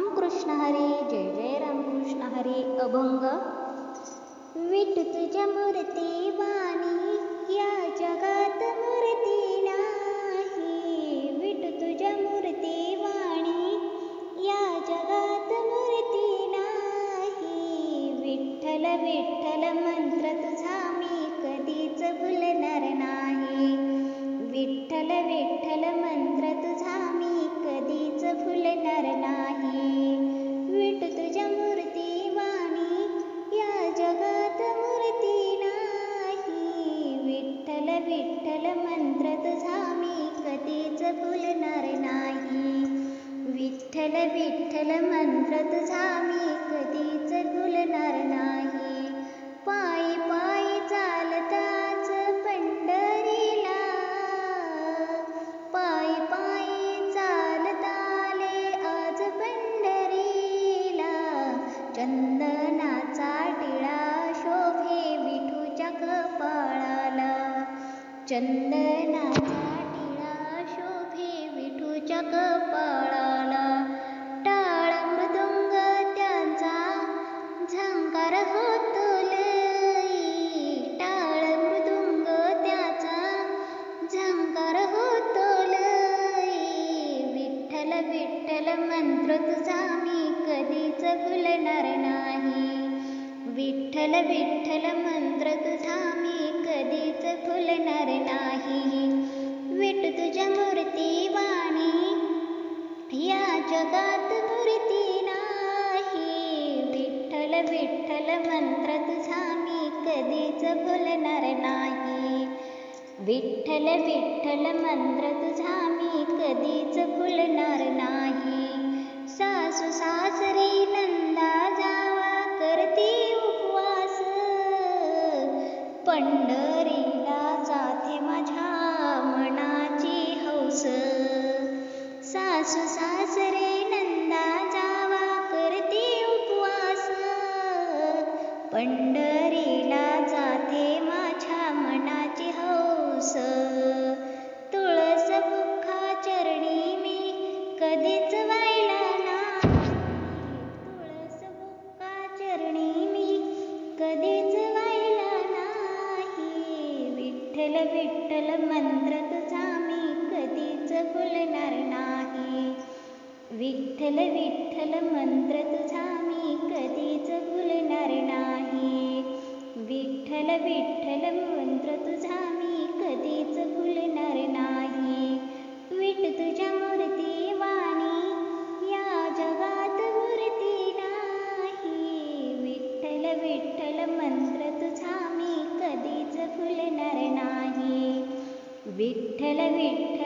रामकृष्ण हरी जय जय रामकृष्ण हरी अभंग. विठ तुझ्या मूर्ती वाणी या जगात मूर्ती नाही. विठ तुझ्या मूर्ती वाणी या जगात मूर्ती नाही. विठ्ठल विठ्ठल मंत्र तुझा मी कधीच भुलणार नाही. विठ्ठल मंत्र तुझा मी कधीच भुलणार नाही. पायी पायी चालताच पंढरीला. पायी पायी चालताले आज पंढरीला. चंदनाचा टिळा शोभे विठूच्या कपाळाला. चंदनाचा टिळा शोभे विठूच्या कपाळाला. विठ्ठल मंत्र तुझा मी कधीच भुलणार नाही. विठ्ठल विठ्ठल मंत्र तुझा मी कधीच भुलणार नाही. विठ तुझ्या मूर्ती वाणी या जगात मंत्र तुझा मी कधीच भुलणार नाही. विठ्ठल विठ्ठल मंत्र तुझा मी कधीच भुलणार नाही. सासू सासरी नंदा जावा करती उपवास. पंढरीला जाते माझ्या मनाची हौस. सासू सासरे पंढरीला जाते माझ्या मनाची हौस. तुळस मुखा चरणी मी कधीच वायला नाही. तुळस मुखा चरणी मी कधीच वायला नाही. विठ्ठल विठ्ठल मंत्र तुझा मी कधीच भुलणार नाही. विठ्ठल विठ्ठल मंत्र तुझा मी कधीच भुलणार विठ्ठल मंत्र तुझा मी कधीच भुलणार नाही. विट तुझ्या मूर्ती वाणी या जगात मूर्ती नाही. विठ्ठल विठ्ठल मंत्र तुझा मी कधीच भुलणार नाही. विठ्ठल विठ्ठल